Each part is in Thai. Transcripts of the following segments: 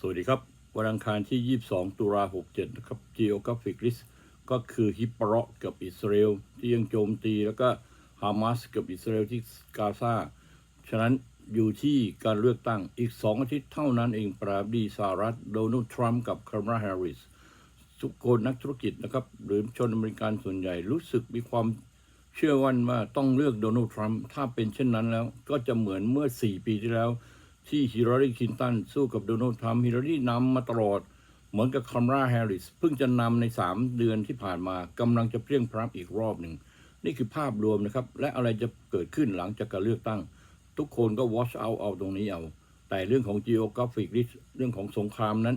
สวัสดีครับ วันอังคารที่ 22 ตุลา67 นะครับ Geographic List ก็คือฮิปปะเราะกับอิสราเอลที่ยังโจมตี แล้วก็ฮามาสกับอิสราเอลที่กาซา ฉะนั้นอยู่ที่การเลือกตั้งอีก 2 อาทิตย์เท่านั้นเองปราบดีสหรัฐโดนัลด์ทรัมป์กับคาร์มาแฮร์ริสทุกคนนักธุรกิจนะครับ หรือชนอเมริกันส่วนใหญ่รู้สึกมีความเชื่อวันว่าต้องเลือกโดนัลด์ทรัมป์ถ้าเป็นเช่นนั้นแล้วก็จะเหมือนเมื่อ 4 ปีที่แล้ว ที่ฮิลลารีคินตันสู้กับโดนัลด์ทรัมป์ฮิลลารีนำมาตลอด เหมือนกับคาร์มาแฮร์ริสเพิ่งจะนำใน 3 เดือนที่ผ่านมากำลังจะเปรี้ยงพร้ำอีกรอบหนึ่ง นี่คือภาพรวมนะครับ และอะไรจะเกิดขึ้นหลังจากการเลือกตั้ง ทุกคนก็ watch out เอาตรงนี้เอา แต่เรื่องของ geographic risk เรื่องของสงครามนั้น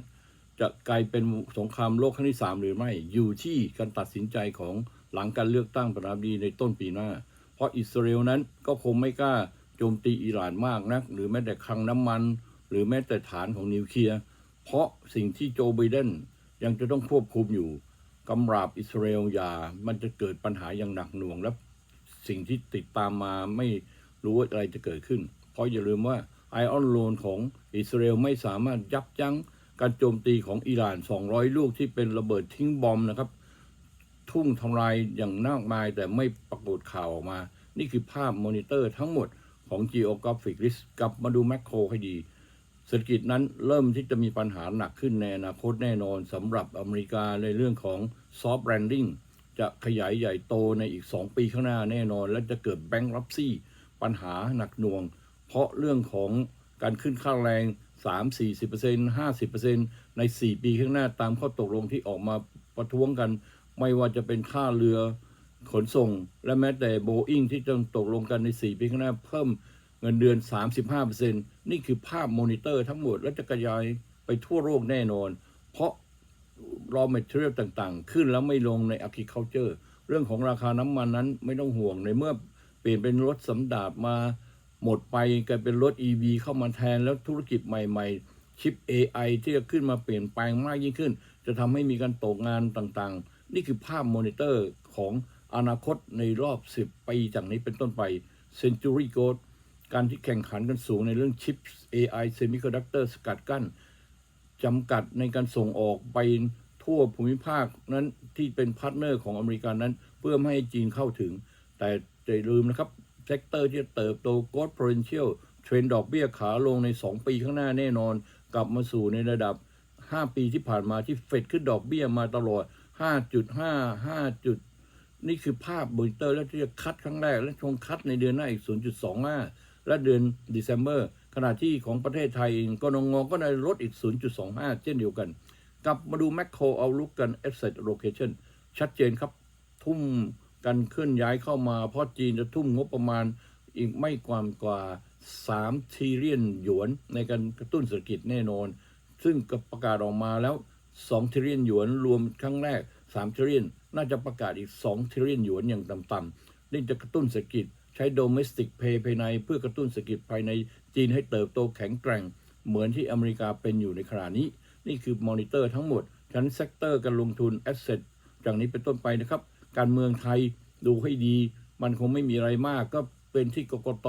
จะกลายเป็นสงครามโลกครั้งที่ 3 หรือไม่อยู่ที่การตัดสินใจของหลังการเลือกตั้งประธานาธิบดีในต้นปีหน้า เพราะอิสราเอลนั้นก็คงไม่กล้า โจมตีอิหร่านมากนัก หรือแม้แต่คลังน้ำมัน หรือแม้แต่ฐานของนิวเคลียร์เพราะสิ่งที่โจไบเดนยังจะต้องควบคุมอยู่กำราบอิสราเอลอย่ามันจะเกิดปัญหาอย่างหนักหน่วงและสิ่งที่ติดตามมาไม่รู้ว่าอะไรจะเกิดขึ้น เพราะอย่าลืมว่าไอออนโลนของอิสราเอลไม่สามารถยับยั้งการโจมตีของอิหร่าน 200 ลูกที่เป็นระเบิดทิ้งบอมนะครับ ทุ่งทำลายอย่างมากมายแต่ไม่ปรากฏข่าวออกมา นี่คือภาพมอนิเตอร์ทั้งหมด ของ Geographic Risk กลับมาดูแมคโครให้ดี เศรษฐกิจนั้นเริ่มที่จะมีปัญหาหนักขึ้นในอนาคตแน่นอนสำหรับอเมริกาในเรื่องของ soft landing จะขยายใหญ่โตในอีก 2 ปีข้างหน้าแน่นอน และจะเกิดแบงก์รับซี่ปัญหาหนักหน่วง เพราะเรื่องของการขึ้นค่าแรง 3 40% 50%ใน 4 ปีข้างหน้าตามข้อตกลงที่ออกมาประท้วงกัน ไม่ว่าจะเป็นค่าเรือ ขนส่ง และแม้แต่โบอิงที่จะตกลงกันใน 4 ปีข้างหน้าเพิ่มเงินเดือน 35%นี่คือภาพมอนิเตอร์ทั้งหมด และจะกระจายไปทั่วโลกแน่นอน เพราะ raw material ต่างๆ ขึ้นแล้วไม่ลงใน agriculture เรื่องของราคาน้ำมันนั้นไม่ต้องห่วงในเมื่อเปลี่ยนเป็นรถสำดาบมาหมดไปกลายเป็นรถ EV เข้ามาแทนแล้วธุรกิจใหม่ ๆ ชิป AI ที่จะขึ้นมาเปลี่ยนแปลงมากยิ่งขึ้น จะทำให้มีการตกงานต่างๆ นี่คือภาพมอนิเตอร์ของ อนาคตในรอบ 10 ปีจากนี้เป็นต้นไป Century Code การที่แข่งขันกันสูงในเรื่องชิป AI Semiconductor สกัดกั้นจำกัดในการส่งออกไปทั่วภูมิภาคนั้นที่เป็นพาร์ทเนอร์ของอเมริกานั้น เพื่อไม่ให้จีนเข้าถึง แต่อย่าลืมนะครับ เซกเตอร์ที่เติบโต growth potential เทรนดอกเบี้ยขาลงใน 2 ปีข้างหน้าแน่นอน กลับมาสู่ในระดับ 5 ปีที่ผ่านมาที่เฟดขึ้นดอกเบี้ยมาตลอด 5.5 5จุด นี่คือภาพมอนิเตอร์แล้วที่จะคัดครั้งแรก และคงคัดในเดือนหน้าอีก 0.25 และเดือน December ขณะที่ของประเทศไทยเองกนงก็ได้ลดอีก 0.25 เช่นเดียวกัน กลับมาดูแม c โครเอาลุกกัน asset location ชัดเจนครับ ทุ่มกันเคลื่อนย้ายเข้ามา เพราะจีนจะทุ่มงบประมาณอีกไม่กว่ากว่า3ทีเรียนหยวนในการกระตุ้นเศรษฐกิจแน่นอน ซึ่งประกาศออกมาแล้ว2ทีเรียนหยวนรวมครั้งแรก3ทีเรียน น่าจะประกาศอีก2ทีเรียนหยวนอย่างต่ำๆนี่จะกระตุ้นเศรษฐกิจใช้ domestic pay ภายใน เพื่อกระตุ้นเศรษฐกิจภายในจีนให้เติบโตแข็งแกร่ง เหมือนที่อเมริกาเป็นอยู่ในขณะนี้ นี่คือมอนิเตอร์ทั้งหมดชั้นเซกเตอร์การลงทุน asset จากนี้เป็นต้นไปนะครับ การเมืองไทยดูให้ดี มันคงไม่มีอะไรมากก็เป็นที่กกต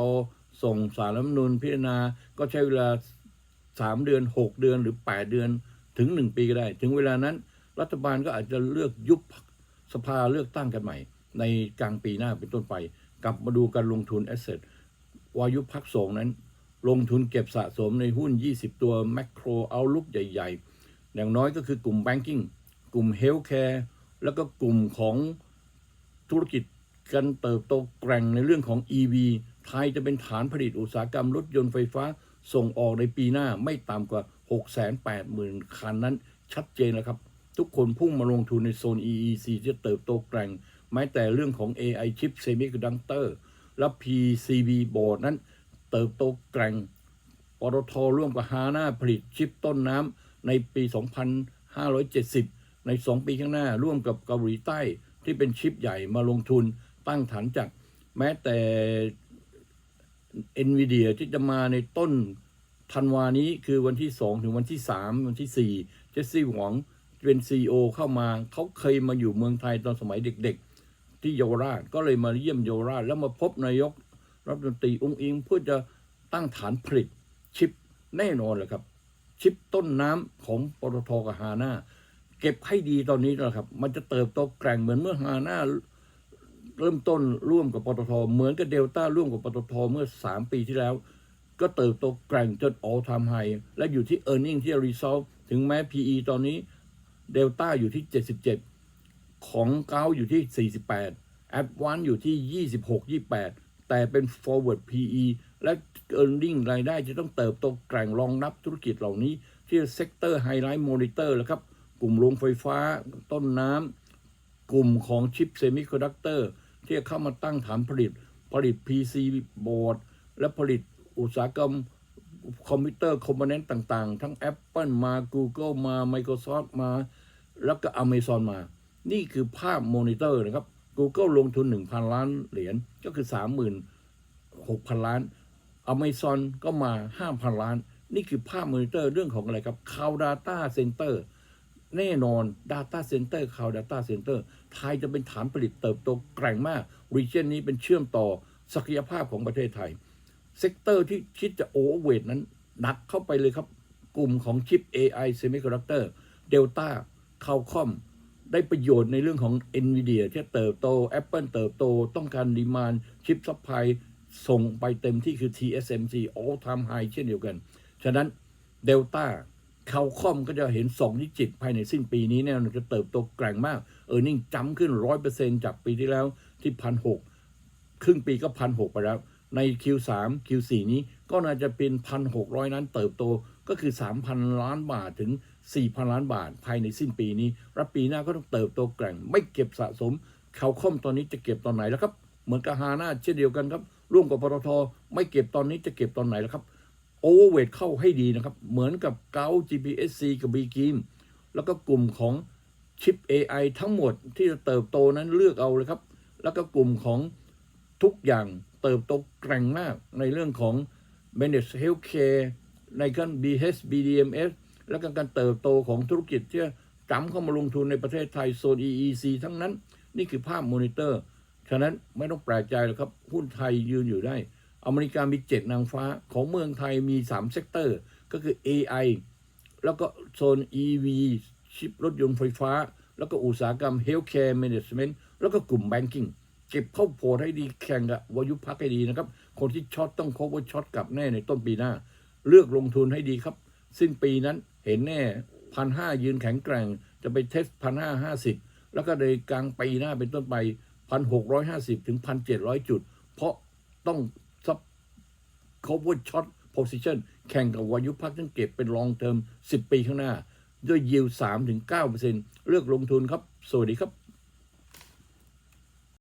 ส่งสารรัฐมนูญพิจารณา ก็ใช้เวลา 3 เดือน 6 เดือนหรือ 8 เดือนถึง 1 ปีก็ได้ ถึงเวลานั้น รัฐบาลก็อาจจะเลือกยุบ สภาเลือกตั้งกันใหม่ ในกลางปีหน้าเป็นต้นไป กลับมาดูการลงทุน asset วายุพักสงนั้น ลงทุนเก็บสะสมในหุ้น 20 ตัวแม c โครเอาลุกใหญ่ ๆ อย่างน้อยก็คือกลุ่ม Banking กลุ่ม Healthcare แล้วก็กลุ่มของธุรกิจการเติบโตแกร่งในเรื่องของ EV ไทยจะเป็นฐานผลิตอุตสาหกรรมรถยนต์ไฟฟ้าส่งออกในปีหน้าไม่ต่ำกว่า 680,000 คันนั้นชัดเจนแล้วครับ ทุกคนพุ่งมาลงทุนในโซน EEC ที่จะเติบโตแกร่งแม้แต่เรื่องของ AI chip semiconductor และ PCB board นั้นเติบโตแกร่งปตทร่วมกับฮาน่าผลิตชิปต้นน้ำในปี 2570 ใน 2 ปีข้างหน้าร่วมกับเกาหลีใต้ที่เป็นชิปใหญ่มาลงทุนตั้งฐานจักรแม้แต่ NVIDIA ที่จะมาในต้นธันวานี้คือวันที่ 2 ถึงวันที่ 3 วันที่ 4 เจสซี่หวัง เป็น CEO เข้ามาเขาเคยมาอยู่เมืองไทยตอนสมัยเด็กๆ ที่เยาวราชก็เลยมาเยี่ยมเยาวราช แล้วมาพบนายกรัฐมนตรีองค์อิงเพื่อจะตั้งฐานผลิตชิปแน่นอนเลยครับ ชิปต้นน้ำของปตทกับฮาน่าเก็บให้ดีตอนนี้นะครับ มันจะเติบโตแกร่งเหมือนเมื่อฮาน่าเริ่มต้นร่วมกับปตทเหมือนกับเดลต้าร่วมกับปตทเมื่อ 3 ปีที่แล้ว ก็เติบโตแกร่งจน all time high และอยู่ที่ e a r n i n g ที่ result ถึงแม้ PE ตอนนี้ เดลต้าอยู่ที่ 77 ของเก้าอยู่ที่ 48แอดวานอยู่ที่ 26 28 แต่เป็น forward PE และ e a r n i n g รายได้จะต้องเติบโตแกร่งรองรับธุรกิจเหล่านี้ ที่ sector highlight monitor แล้วครับ กลุ่มโรงไฟฟ้าต้นน้ำกลุ่มของชิปเซมิคอนดักเตอร์ที่จะเข้ามาตั้งฐานผลิต ผลิต PC บอร์ดและผลิตอุตสาหกรรมคอมพิวเตอร์คอมโพเนนต์ต่าง ๆ ทั้ง Apple มา Google มา Microsoft มา แล้วก็ Amazon มา นี่คือภาพมอนิเตอร์นะครับ Google ลงทุน 1,000 ล้านเหรียญก็คือ 36,000 ล้าน Amazon ก็มา 5,000 ล้าน นี่คือภาพมอนิเตอร์เรื่องของอะไรครับ Cloud Data Center แน่นอน Data Center Cloud Data Center ไทยจะเป็นฐานผลิตเติบโตแกร่งมาก region นี้เป็นเชื่อมต่อศักยภาพของประเทศไทย เซกเตอร์ที่คิดจะโอเวอร์เวทนั้นหนักเข้าไปเลยครับ กลุ่มของชิป AI Semiconductor Delta c a l c o m ได้ประโยชน์ในเรื่องของ NVIDIA ที่เติบโต Apple เติบโตต้องการดีมานชิปซัพพลายส่งไปเต็มที่คือ TSMC all time high เช่นเดียวกัน ฉะนั้น Delta เขาคอมก็จะเห็น 2 ดิจิตภายในสิ้นปีนี้แน่นอนจะเติบโตแกร่งมาก เออร์เน็งจำขึ้น 100%จากปีที่แล้วที่พันหครึ่งปีก็พันหไปแล้ว ใน Q3 Q4 นี้ก็น่าจะเป็นพันหกร้อยนั้นเติบโตก็คือ 3,000 ล้านบาทถึง 4,000 ล้านบาท ภายในสิ้นปีนี้ รับปีหน้าก็ต้องเติบโตแกร่ง ไม่เก็บสะสมเขาคอมตอนนี้จะเก็บตอนไหนแล้วครับ เหมือนกับฮาน่าเช่นเดียวกันครับ ร่วมกับปตทไม่เก็บตอนนี้จะเก็บตอนไหนแล้วครับโอเวอร์เวทเข้าให้ดีนะครับ เหมือนกับเกา GPSC กับ b ีกีมแล้วก็กลุ่มของชิป AI ทั้งหมดที่จะเติบโตนั้นเลือกเอาเลยครับ แล้วก็กลุ่มของทุกอย่างเติบโตแกร่งมากในเรื่องของ Managed Healthcare ในการ BH BDMS แล้วก็การเติบโตของธุรกิจที่จำเข้ามาลงทุนในประเทศไทยโซน EEC ทั้งนั้น นี่คือภาพมอนิเตอร์ ฉะนั้นไม่ต้องแปลกใจหรอกครับ หุ้นไทยยืนอยู่ได้ อเมริกามี7นางฟ้าของเมืองไทยมี3เซกเตอร์ ก็คือ AI แล้วก็โซน EV ชิปรถยนต์ไฟฟ้า แล้วก็อุตสาหกรรม Healthcare Management แล้วก็กลุ่ม Banking เก็บเข้าโพร์ตให้ดีแข่งกับวายุพักให้ดีนะครับ คนที่ช็อตต้องคบว่าช็อตกลับแน่ในต้นปีหน้า เลือกลงทุนให้ดีครับ สิ้นปีนั้นเห็นแน่พันห้ายืนแข็งแกร่ง จะไปเทสพันห้าห้าสิบแล้วก็ในกลางปีหน้าเป็นต้นไปพันหกร้อยห้าสิบถึงพันเจ็ดร้อยจุด เพราะต้องซับ cover short position แข่งกับวายุพักที่เก็บเป็น long term 10 ปีข้างหน้า ด้วยยิว3-9%เลือกลงทุนครับ สวัสดีครับ